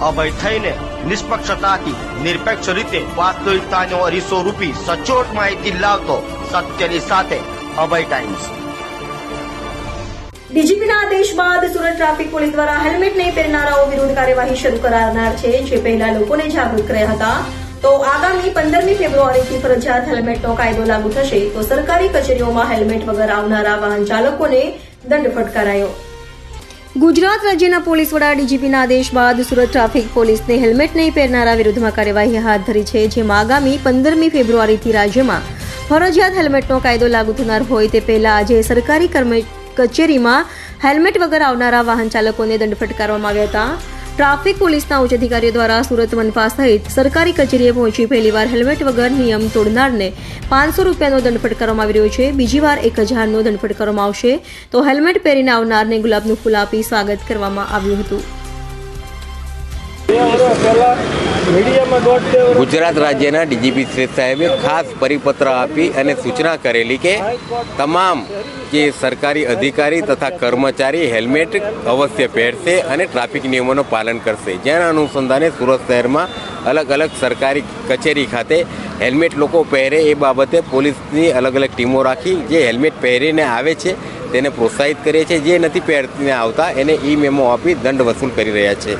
અભય થઈને નિષ્પક્ષતાથી નિરપેક્ષ રીતે વાસ્તવિકતાનો અરીસો રૂપી સચોટ માહિતી લાવતો સત્યની સાથે અભય ટાઈમ્સ. ડીજીપીના આદેશ બાદ સુરત ટ્રાફિક પોલીસ દ્વારા હેલ્મેટ નહીં પહેરનારાઓ વિરુદ્ધ કાર્યવાહી શરૂ કરાનાર છે, જે પહેલા લોકોને જાગૃત કર્યા હતા. તો આગામી પંદરમી ફેબ્રુઆરીથી ફરજિયાત હેલ્મેટનો કાયદો લાગુ થશે. તો સરકારી કચેરીઓમાં હેલ્મેટ વગર આવનારા વાહન ચાલકોને દંડ ફટકારાયો. ગુજરાત રાજ્યના પોલીસ વડા ડીજીપીના આદેશ બાદ સુરત ટ્રાફિક પોલીસને હેલ્મેટ નહીં પહેરનારા વિરુદ્ધમાં કાર્યવાહી હાથ ધરી છે, જેમાં આગામી પંદરમી ફેબ્રુઆરીથી રાજ્યમાં ફરજિયાત હેલ્મેટનો કાયદો લાગુ થનાર હોય તે પહેલા આજે સરકારી કચેરીમાં હેલ્મેટ વગર આવનારા વાહન ચાલકોને દંડ ફટકારવામાં આવ્યા હતા. ટ્રાફિક પોલીસના ઉચ્ચ અધિકારીઓ દ્વારા સુરત મનપા સહિત સરકારી કચેરીએ પહોંચી પહેલીવાર હેલ્મેટ વગર નિયમ તોડનારને પાંચસો રૂપિયાનો દંડ ફટકારવામાં આવી રહ્યો છે. બીજી વાર એક હજારનો દંડ ફટકારવામાં આવશે. તો હેલ્મેટ પહેરીને આવનારને ગુલાબનું ફૂલ આપી સ્વાગત કરવામાં આવ્યું હતું. ગુજરાત રાજ્યના ડીજીપી શ્રી સાહેબે ખાસ પરિપત્ર આપી અને સૂચના કરેલી કે તમામ જે સરકારી અધિકારી તથા કર્મચારી હેલ્મેટ અવશ્ય પહેરશે અને ટ્રાફિક નિયમોનું પાલન કરશે. જેના અનુસંધાને સુરત શહેરમાં અલગ અલગ સરકારી કચેરી ખાતે હેલ્મેટ લોકો પહેરે એ બાબતે પોલીસની અલગ અલગ ટીમો રાખી જે હેલ્મેટ પહેરીને આવે છે તેને પ્રોત્સાહિત કરે છે. જે નથી પહેરીને આવતા એને ઈ મેમો આપી દંડ વસૂલ કરી રહ્યા છે.